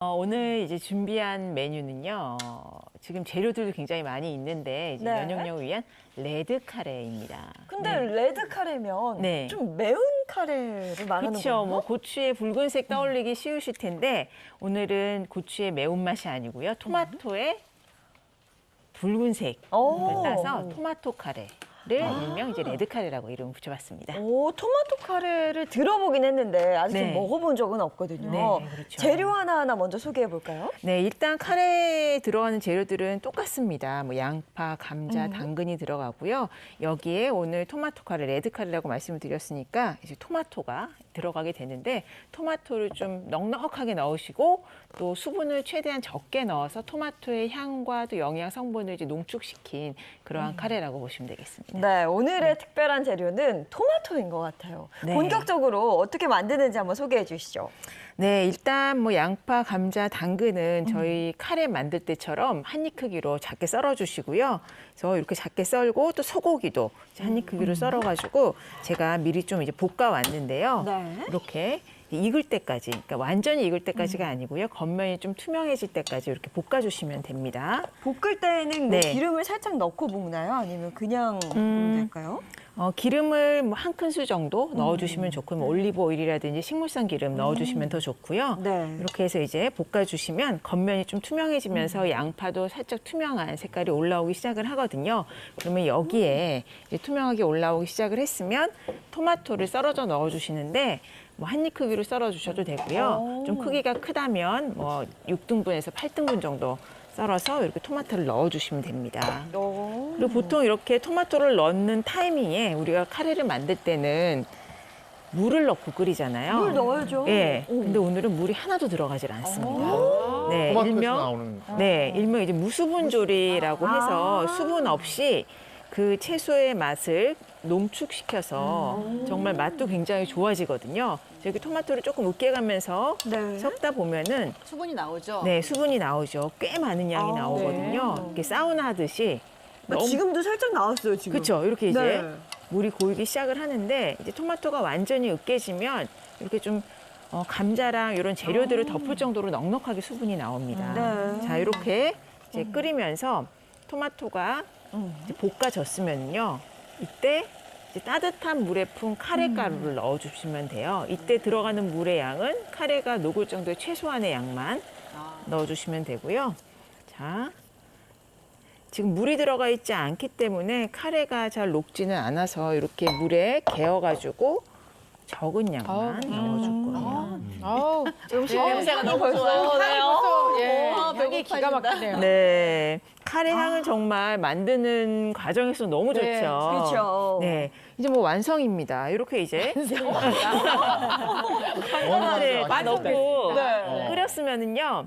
어, 오늘 이제 준비한 메뉴는요. 어, 지금 재료들도 굉장히 많이 있는데 이제 네. 면역력을 위한 레드 카레입니다. 근데 네. 레드 카레면 네. 좀 매운 카레를 말하는 그렇죠. 뭐 고추의 붉은색 떠올리기 쉬우실 텐데 오늘은 고추의 매운맛이 아니고요. 토마토의 붉은색을 오. 따서 토마토 카레 를 일명 이제 레드 카레라고 이름 붙여봤습니다. 오, 토마토 카레를 들어보긴 했는데 아직 네. 좀 먹어본 적은 없거든요. 네, 그렇죠. 재료 하나하나 먼저 소개해 볼까요? 네, 일단 카레에 들어가는 재료들은 똑같습니다. 뭐 양파, 감자, 음. 당근이 들어가고요. 여기에 오늘 토마토 카레, 레드 카레라고 말씀을 드렸으니까 이제 토마토가 들어가게 되는데 토마토를 좀 넉넉하게 넣으시고 또 수분을 최대한 적게 넣어서 토마토의 향과 또 영양 성분을 이제 농축시킨 그러한 카레라고 보시면 되겠습니다. 네, 오늘의 특별한 재료는 토마토인 것 같아요. 네. 본격적으로 어떻게 만드는지 한번 소개해 주시죠. 네, 일단 뭐 양파, 감자, 당근은 음. 저희 카레 만들 때처럼 한 입 크기로 작게 썰어 주시고요. 그래서 이렇게 작게 썰고 또 소고기도 한입 음. 크기로 썰어 가지고 제가 미리 좀 이제 볶아 왔는데요. 네. 이렇게 익을 때까지, 그러니까 완전히 익을 때까지가 음. 아니고요. 겉면이 좀 투명해질 때까지 이렇게 볶아 주시면 됩니다. 볶을 때는 뭐 네. 기름을 살짝 넣고 볶나요? 아니면 그냥 볶으면 음. 될까요? 어, 기름을 뭐 한 큰술 음. 정도 넣어주시면 좋고, 뭐 올리브 오일이라든지 식물성 기름 넣어주시면 더 좋고요. 네. 이렇게 해서 이제 볶아주시면 겉면이 좀 투명해지면서 음. 양파도 살짝 투명한 색깔이 올라오기 시작을 하거든요. 그러면 여기에 투명하게 올라오기 시작을 했으면 토마토를 썰어져 넣어주시는데 뭐 한 입 크기로 썰어주셔도 되고요. 오. 좀 크기가 크다면 뭐 6등분에서 8등분 정도 썰어서 이렇게 토마토를 넣어주시면 됩니다. 오. 그리고 보통 이렇게 토마토를 넣는 타이밍에 우리가 카레를 만들 때는 물을 넣고 끓이잖아요. 물 넣어야죠. 예. 오. 근데 오늘은 물이 하나도 들어가질 않습니다. 네, 토마토에서 일명 나오는 네, 일명 이제 무수분 조리라고 해서 아. 수분 없이 그 채소의 맛을 농축시켜서 음. 정말 맛도 굉장히 좋아지거든요. 저기 토마토를 조금 으깨가면서 네. 섞다 보면은 수분이 나오죠. 네, 수분이 나오죠. 꽤 많은 양이 아, 나오거든요. 네. 이렇게 사우나 하듯이 아, 지금도 살짝 나왔어요, 지금. 그렇죠. 이렇게 이제 네. 물이 고이기 시작을 하는데 이제 토마토가 완전히 으깨지면 이렇게 좀 어, 감자랑 이런 재료들을 덮을 정도로 넉넉하게 수분이 나옵니다. 네. 자, 이렇게 이제 끓이면서 토마토가 음. 이제 볶아졌으면요. 이때 이제 따뜻한 물에 푼 카레 가루를 넣어 주시면 돼요. 이때 들어가는 물의 양은 카레가 녹을 정도의 최소한의 양만 아, 넣어 주시면 되고요. 자, 지금 물이 들어가 있지 않기 때문에 카레가 잘 녹지는 않아서 이렇게 물에 개어가지고 적은 양만 넣어줄 거예요. 아우, 음식 네. 냄새가 너무 벌써 좋아요. 오네요. 예, 아, 향이 기가 막히네요. 네, 카레 향은 정말 만드는 과정에서 너무 좋죠. 네, 그렇죠. 네, 이제 뭐 완성입니다. 이렇게 이제 카레를 다. 넣고 네. 끓였으면은요.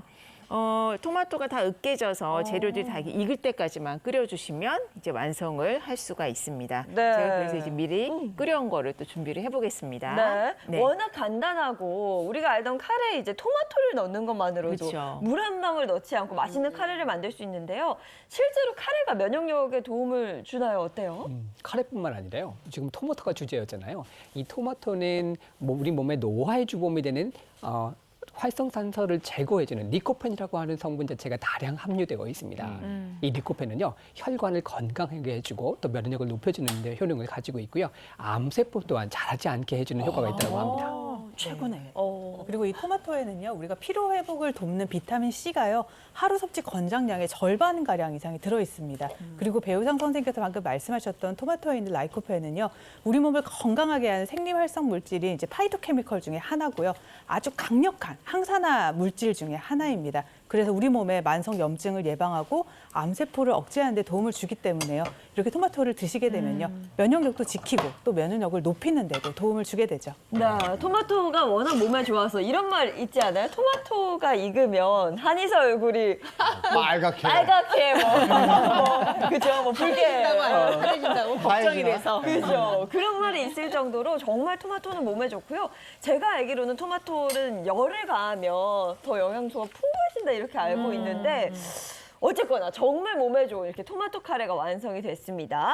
어, 토마토가 다 으깨져서 재료들이 다 익을 때까지만 끓여주시면 이제 완성을 할 수가 있습니다. 네. 제가 그래서 이제 미리 끓여온 거를 또 준비를 해보겠습니다. 네. 네. 워낙 간단하고 우리가 알던 카레에 이제 토마토를 넣는 것만으로도 그렇죠. 물한 방울 넣지 않고 맛있는 카레를 만들 수 있는데요. 실제로 카레가 면역력에 도움을 주나요? 어때요? 음, 카레뿐만 아니라요. 지금 토마토가 주제였잖아요. 이 토마토는 뭐 우리 몸의 노화의 주범이 되는 어, 활성산소를 제거해주는 리코펜이라고 하는 성분 자체가 다량 함유되어 있습니다. 이 리코펜은요 혈관을 건강하게 해주고 또 면역력을 높여주는 데 효능을 가지고 있고요. 암세포 또한 자라지 않게 해주는 효과가 있다고 합니다. 최고네. 어. 그리고 이 토마토에는요, 우리가 피로 회복을 돕는 비타민 C가요, 하루 섭취 권장량의 절반 가량 이상이 들어 있습니다. 그리고 배우상 선생님께서 방금 말씀하셨던 토마토에 있는 라이코펜은요, 우리 몸을 건강하게 하는 생리 활성 물질이 이제 파이토케미컬 중에 하나고요, 아주 강력한 항산화 물질 중에 하나입니다. 그래서 우리 몸의 만성 염증을 예방하고 암세포를 억제하는 데 도움을 주기 때문에요. 이렇게 토마토를 드시게 되면요. 면역력도 지키고 또 면역력을 높이는 데도 도움을 주게 되죠. 네, 토마토가 워낙 몸에 좋아서 이런 말 있지 않아요? 토마토가 익으면 한의사 얼굴이 빨갛게. 빨갛게 뭐, 뭐 그죠? 뭐 붉게 어. 그래진다고 걱정이 돼서. 그죠. 그런 말이 있을 정도로 정말 토마토는 몸에 좋고요. 제가 알기로는 토마토는 열을 가하면 더 영양소가 풍부해진다 이렇게 알고 있는데 어쨌거나 정말 몸에 좋은 이렇게 토마토 카레가 완성이 됐습니다.